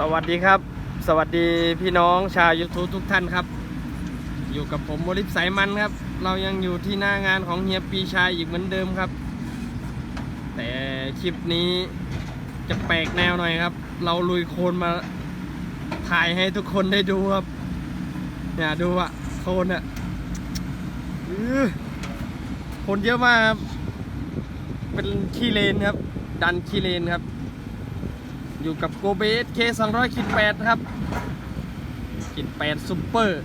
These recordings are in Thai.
สวัสดีครับ สวัสดีพี่น้องชาว YouTube ทุกท่านครับ อยู่กับผมบริษสายมันครับ เรายังอยู่ที่หน้างานของเฮียปีชายอีกเหมือนเดิมครับ แต่คลิปนี้จะแปลกแนวหน่อยครับ เราลุยโคลนมาถ่ายให้ทุกคนได้ดูครับเนี่ยดูอะโคลนอะคนเยอะมากครับ เป็นขี้เลนครับ ดันขี้เลนครับ อยู่กับโกเบสเคสองร้อยขีดแปดครับขีดแปดซุปเปอร์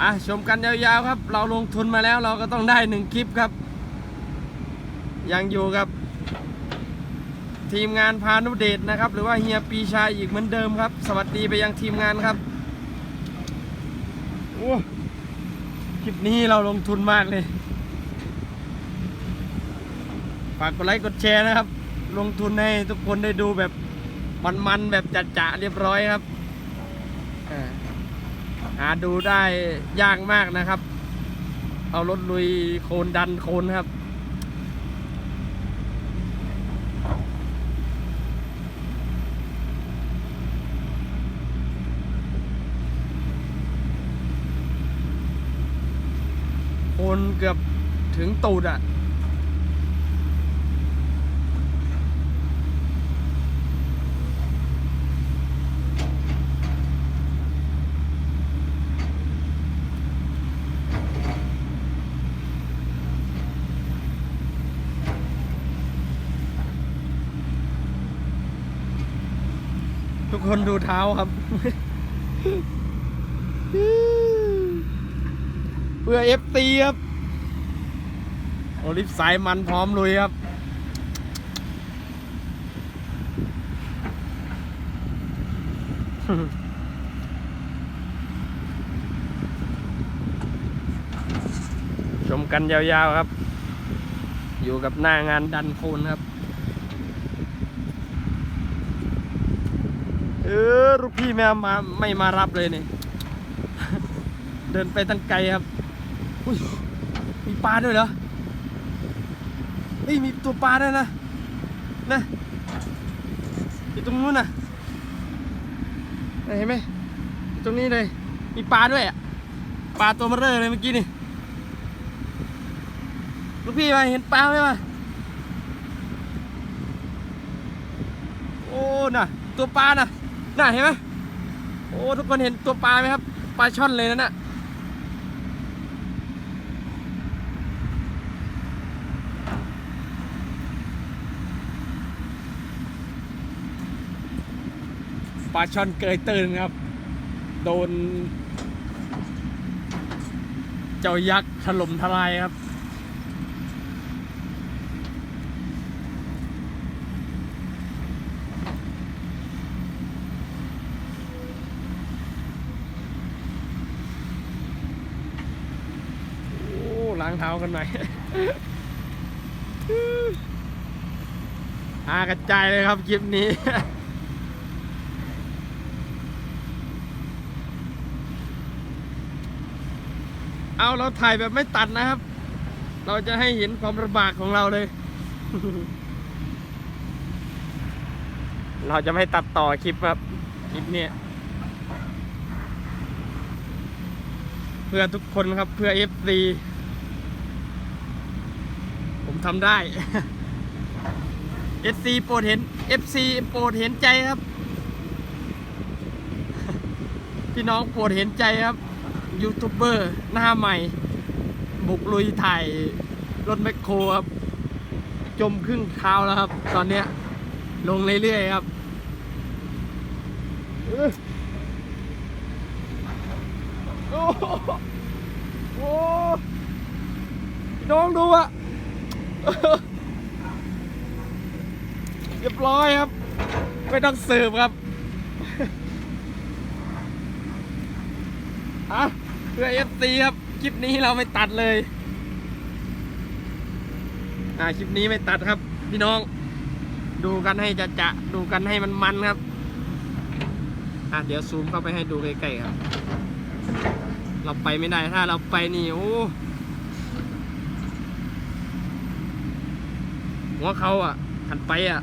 อะชมกันยาวๆครับ เราลงทุนมาแล้วเราก็ต้องได้หนึ่งคลิปครับ ยังอยู่กับ ทีมงานพานุเดชนะครับ หรือว่าเฮียปีชาอีกเหมือนเดิมครับ สวัสดีไปยังทีมงานครับโอ้คลิปนี้เราลงทุนมากเลยากกดไลค์กดแชร์นะครับ ลงทุนให้ทุกคนได้ดูแบบมันๆแบบจัดๆเรียบร้อยครับหาดูได้ยากมากนะครับ เอารถลุยโคลนดันโคลนครับโคลนเกือบถึงตูดอะ ทุกคนดูเท้าครับ เพื่อเอฟตีครับโอลิฟสายมันพร้อมลุยครับชมกันยาวๆครับ อยู่กับหน้างานดันโคนครับ เออลูกพี่แม่มาไม่มารับเลยนี่ เดินไปตั้งไกลครับอุ้ยมีปลาด้วยเหรอเฮ้ยมีตัวปลาด้วยนะนะอยู่ตรงนู้นนะเห็นไหมตรงนี้เลย มีปลาด้วยอะปลาตัวมาเร่อเลยเมื่อกี้นี่ลูกพี่มาเห็นปลาไหมวะโอ้น่ะตัวปลาน่ะ น่ะเห็นไหมโอ้ทุกคนเห็นตัวปลาไหมครับปลาช่อนเลยนั่นน่ะปลาช่อนเกยตื่นครับ โดน เจ้ายักษ์ถล่มทลายครับ โอ้ ล้างเท้ากันหน่อยหากระจายเลยครับคลิปนี้ เอาเราถ่ายแบบไม่ตัดนะครับ เราจะให้เห็นความลำบากของเราเลย เราจะไม่ตัดต่อคลิปครับ คลิปนี้เพื่อทุกคนครับเพื่อ FC ผม ทำได้ FC โปรดเห็น FC โปรดเห็นใจครับ พี่น้องโปรดเห็นใจครับยูทูบเบอร์หน้าใหม่ บุกลุยถ่ายรถแมคโครครับ จมครึ่งเท้าแล้วครับ ตอนเนี้ยลงเรื่อยๆครับอื้อโอ้โหโอ้พี่น้องดูอะ เรียบร้อยครับ ไม่ต้องสืบครับอะเพื่อ FC ครับ คลิปนี้เราไม่ตัดเลย อ่า คลิปนี้ไม่ตัดครับ พี่น้อง ดูกันให้จะจะดูกันให้มันมันครับ อะเดี๋ยวซูมเข้าไปให้ดูใกล้ๆครับ เราไปไม่ได้ถ้าเราไปนี่ โอ้ หัวเขาอะหันไปอะ